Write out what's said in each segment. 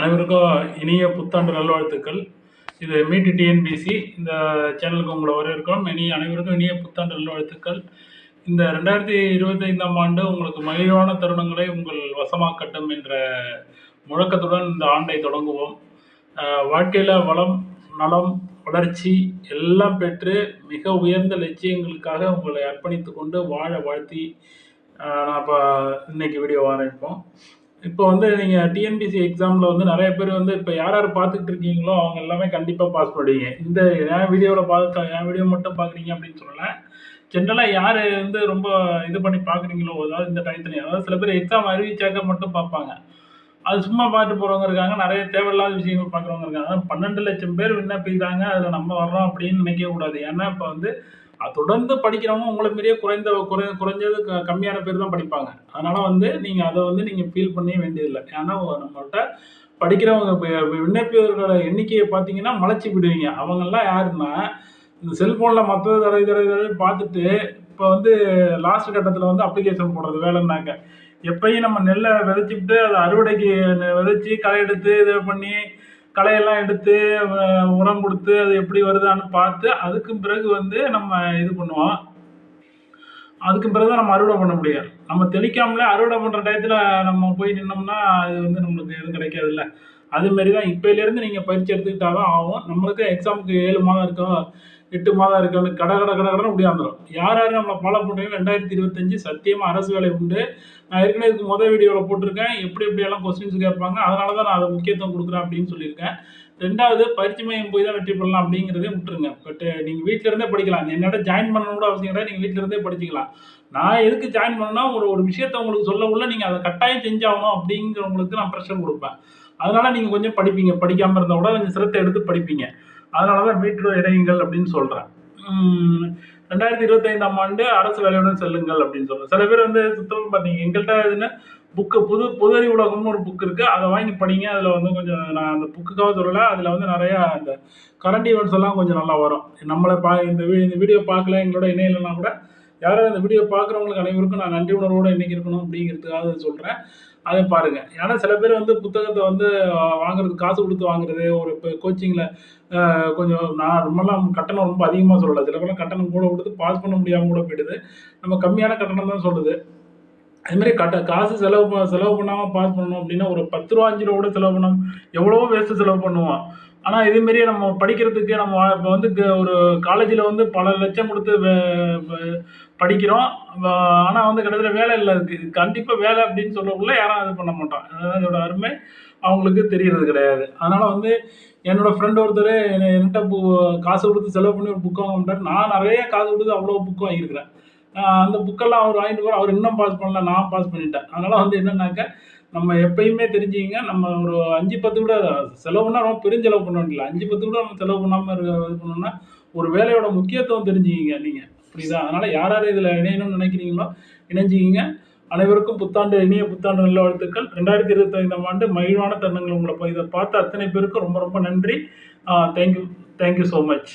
அனைவருக்கும் இனிய புத்தாண்டு நல்வாழ்த்துக்கள். இது மீட்டு டிஎன்பிசி. இந்த சேனலுக்கு உங்களை வரவேற்கிறோம். இனி அனைவருக்கும் இனிய புத்தாண்டு நல்வாழ்த்துக்கள். இந்த ரெண்டாயிரத்தி இருபத்தைந்தாம் ஆண்டு உங்களுக்கு மகிழ்வான தருணங்களை உங்கள் வசமாக்கட்டும் என்ற முழக்கத்துடன் இந்த ஆண்டை தொடங்குவோம். வாழ்க்கையில் வளம் நலம் வளர்ச்சி எல்லாம் பெற்று மிக உயர்ந்த லட்சியங்களுக்காக உங்களை அர்ப்பணித்து கொண்டு வாழ வாழ்த்தி நான் இப்போ இன்னைக்கு வீடியோ ஆரம்பிப்போம். இப்போ வந்து நீங்கள் டிஎன்பிசி எக்ஸாமில் வந்து நிறைய பேர் வந்து இப்போ யார் யார் பார்த்துக்கிட்டு இருக்கீங்களோ அவங்க எல்லாமே கண்டிப்பாக பாஸ் பண்ணுவீங்க. இந்த என் வீடியோவில் பார்க்க என் வீடியோ மட்டும் பார்க்குறீங்க அப்படின்னு சொல்லலை. ஜென்ரலாக யார் வந்து ரொம்ப இது பண்ணி பார்க்குறீங்களோ அதாவது இந்த டயத்துல அதாவது சில பேர் எக்ஸாம் அறிவிச்சாக்க மட்டும் பார்ப்பாங்க. அது சும்மா பார்த்துட்டு போகிறவங்க இருக்காங்க நிறைய தேவையில்லாத விஷயங்கள் பார்க்குறவங்க இருக்காங்க. பன்னெண்டு லட்சம் பேர் விண்ணப்பிக்கிறாங்க அதில் நம்ம வர்றோம் அப்படின்னு நினைக்க கூடாது ஏன்னா இப்போ வந்து தொடர்ந்து படிக்கிறவங்க உங்களை மாரியே குறைந்த குறை குறைஞ்சது க- கம்மியான பேர் தான் படிப்பாங்க. அதனால வந்து நீங்கள் அதை வந்து நீங்கள் ஃபீல் பண்ணவே வேண்டியதில்லை. ஏன்னா நம்மள்கிட்ட படிக்கிறவங்க விண்ணப்பியவர்களோட எண்ணிக்கையை பார்த்தீங்கன்னா மலைச்சி விடுவீங்க. அவங்கெல்லாம் யாருன்னா இந்த செல்ஃபோனில் மற்ற தடவை தடவை தடவை பார்த்துட்டு இப்போ வந்து லாஸ்ட் கட்டத்தில் வந்து அப்ளிகேஷன் போடுறது வேலைன்னாங்க எப்பயும் நம்ம நெல்லை விதைச்சிட்டு அதை அறுவடைக்கு விதைச்சி களை எடுத்து இதை பண்ணி களையெல்லாம் எடுத்து உரம் கொடுத்து அது எப்படி வருதான்னு பார்த்து அதுக்கு பிறகு வந்து நம்ம இது பண்ணுவோம். அதுக்கு பிறகு தான் நம்ம அறுவடை பண்ண முடியும். நம்ம தெளிக்காமலே அறுவடை பண்ணுற டயத்தில் நம்ம போய் நின்னோம்னா அது வந்து நம்மளுக்கு எதுவும் கிடைக்காதுல்ல. அதுமாரி தான் இப்போலேருந்து நீங்கள் பயிற்சி எடுத்துக்கிட்டா தான் ஆகும். நம்மளுக்கு எக்ஸாமுக்கு ஏழு மாதம் இருக்கோ எட்டு மாதம் இருக்குன்னு கட கட கட கடன்னு முடியாந்துடும் யார் யார் நம்மளை ஃபாலோ பண்ணுறீங்க ரெண்டாயிரத்தி இருபத்தஞ்சு சத்தியமாக அரசு வேலை உண்டு. நான் ஏற்கனவே இதுக்கு முதல் வீடியோவில் போட்டிருக்கேன். எப்படி எப்படியெல்லாம் கொஸ்டின்ஸ் கேட்பாங்க? அதனால தான் நான் அதை முக்கியத்துவம் கொடுக்குறேன் அப்படின்னு சொல்லியிருக்கேன். ரெண்டாவது பயிற்சி மையம் போய் தான் வெற்றி பெறலாம் அப்படிங்கிறதே விட்டுருங்க. பட் நீங்கள் வீட்டிலேருந்தே படிக்கலாம். என்னோட ஜாயின் பண்ணணும் கூட அவசியம் கிடையாது. நீங்கள் வீட்டில் இருந்தே படிச்சுக்கலாம். நான் எதுக்கு ஜாயின் பண்ணணும்னா ஒரு ஒரு விஷயத்த உங்களுக்கு சொல்ல உள்ள நீங்கள் அதை கட்டாயம் செஞ்சாகணும் அப்படிங்கிறவங்களுக்கு நான் ப்ரெஷர் கொடுப்பேன். அதனால நீங்கள் கொஞ்சம் படிப்பீங்க. படிக்காமல் இருந்தால் கூட கொஞ்சம் சிரத்தை எடுத்து படிப்பீங்க. அதனால தான் வீட்டு இடையுங்கள் அப்படின்னு சொல்கிறேன் ரெண்டாயிரத்தி இருபத்தைந்தாம் ஆண்டு அரசு வேலையுடன் செல்லுங்கள் அப்படின்னு சொல்கிறேன் சில பேர் வந்து சுத்தம் பார்த்தீங்க எங்கள்கிட்ட எதுன்னா புக்கு புது புதறி உலகம்னு ஒரு புக் இருக்குது அதை வாங்கி படிங்க. அதில் வந்து கொஞ்சம் நான் அந்த புக்குக்காக சொல்லலை. அதில் வந்து நிறையா அந்த கரண்ட் ஈவெண்ட்ஸ் எல்லாம் கொஞ்சம் நல்லா வரும். நம்மளை பா இந்த வீ இந்த வீடியோ பார்க்கல எங்களோட இணையிலனா கூட யாராவது இந்த வீடியோ பார்க்குறவங்களுக்கு அனைவருக்கும் நான் நன்றி உணர்வோடு இன்னைக்கு இருக்கணும் அப்படிங்கிறதுக்காக சொல்கிறேன் அதை பாருங்கள் ஏன்னா சில பேர் வந்து புத்தகத்தை வந்து வாங்குறது காசு கொடுத்து வாங்குறது ஒரு இப்போ கோச்சிங்கில் கொஞ்சம் நான் ரொம்பலாம் கட்டணம் ரொம்ப அதிகமாக சொல்லலை. சில பேர்லாம் கட்டணம் கூட கொடுத்து பாஸ் பண்ண முடியாமல் கூட போயிடுது. நம்ம கம்மியான கட்டணம் தான் சொல்லுது. அதுமாதிரி கட்ட காசு செலவு ப செலவு பண்ணாமல் பாஸ் பண்ணணும் அப்படின்னா ஒரு பத்து ரூபா அஞ்சு ரூபா கூட செலவு பண்ணோம் எவ்வளவோ வேஸ்ட்டு செலவு பண்ணுவோம் ஆனால் இதேமாரியே நம்ம படிக்கிறதுக்கு நம்ம இப்போ வந்து க- ஒரு காலேஜில் வந்து பல லட்சம் கொடுத்து படிக்கிறோம். ஆனால் வந்து கிட்டத்தட்ட வேலை இல்லை. இருக்குது கண்டிப்பாக வேலை அப்படின்னு சொல்லக்குள்ள யாரும் இது பண்ண மாட்டோம் அதாவது இதோட அருமை. அவங்களுக்கு தெரியறது கிடையாது. அதனால் வந்து என்னோடய ஃப்ரெண்ட் ஒருத்தர் என்கிட்ட பு காசு கொடுத்து செலவு பண்ணி ஒரு புக் வாங்கிட்டார் நான் நிறைய காசு கொடுத்து அவ்வளோ புக் வாங்கியிருக்கிறேன். அந்த புக்கெல்லாம் அவர் வாங்கிட்டு போகிற அவர் இன்னும் பாஸ் பண்ணல. நான் பாஸ் பண்ணிட்டேன். அதனால் வந்து என்னென்னாக்கா நம்ம எப்பயுமே தெரிஞ்சுக்கிங்க நம்ம ஒரு அஞ்சு பத்து கூட செலவுனா ரொம்ப ரொம்ப பெருஞ்செலவு பண்ண வேண்டியதில்லை. அஞ்சு பத்து கூட நம்ம செலவு பண்ணாமல் இருக்க இது பண்ணோம்னா ஒரு வேலையோட முக்கியத்துவம் தெரிஞ்சுக்கிங்க நீங்கள் புரியுதா? அதனால் யார் யார் இதில் இணையணும்னு நினைக்கிறீங்களோ இணைஞ்சிக்கிங்க. அனைவருக்கும் புத்தாண்டு இனிய புத்தாண்டு நல்ல வாழ்த்துக்கள் ரெண்டாயிரத்தி இருபத்தைந்தாம் ஆண்டு மகிழ்வான தருணங்கள் உங்களை போய் இதை பார்த்த அத்தனை பேருக்கும் ரொம்ப ரொம்ப நன்றி. தேங்க்யூ தேங்க்யூ ஸோ மச்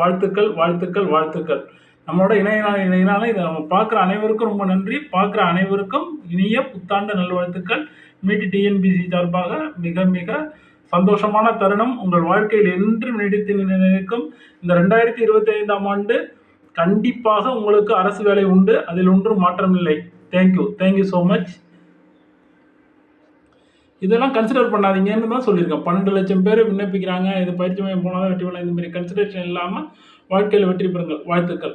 வாழ்த்துக்கள் வாழ்த்துக்கள் வாழ்த்துக்கள். நம்மளோட இணையனால இணையனால இதை நம்ம பார்க்குற அனைவருக்கும் ரொம்ப நன்றி. பார்க்குற அனைவருக்கும் இனிய புத்தாண்டு நல்வாழ்த்துக்கள். மீட்டு டிஎன்பிசி சார்பாக மிக மிக சந்தோஷமான தருணம். உங்கள் வாழ்க்கையில் என்றும் நீடித்து நினைக்கும் இந்த ரெண்டாயிரத்தி இருபத்தி ஐந்தாம் ஆண்டு கண்டிப்பாக உங்களுக்கு அரசு வேலை உண்டு. அதில் ஒன்றும் மாற்றம் இல்லை. Thank you thank you so much இதெல்லாம் கன்சிடர் பண்ணாதீங்கன்னு தான் சொல்லியிருக்கேன். பன்னெண்டு லட்சம் பேர் விண்ணப்பிக்கிறாங்க. இது பயிற்சி மையம் போனால் தான் வெற்றி பெறலாம். இந்த மாதிரி கன்சிடரேஷன் இல்லாமல் வாழ்க்கையில் வெற்றி பெறுங்கள். வாழ்த்துக்கள்.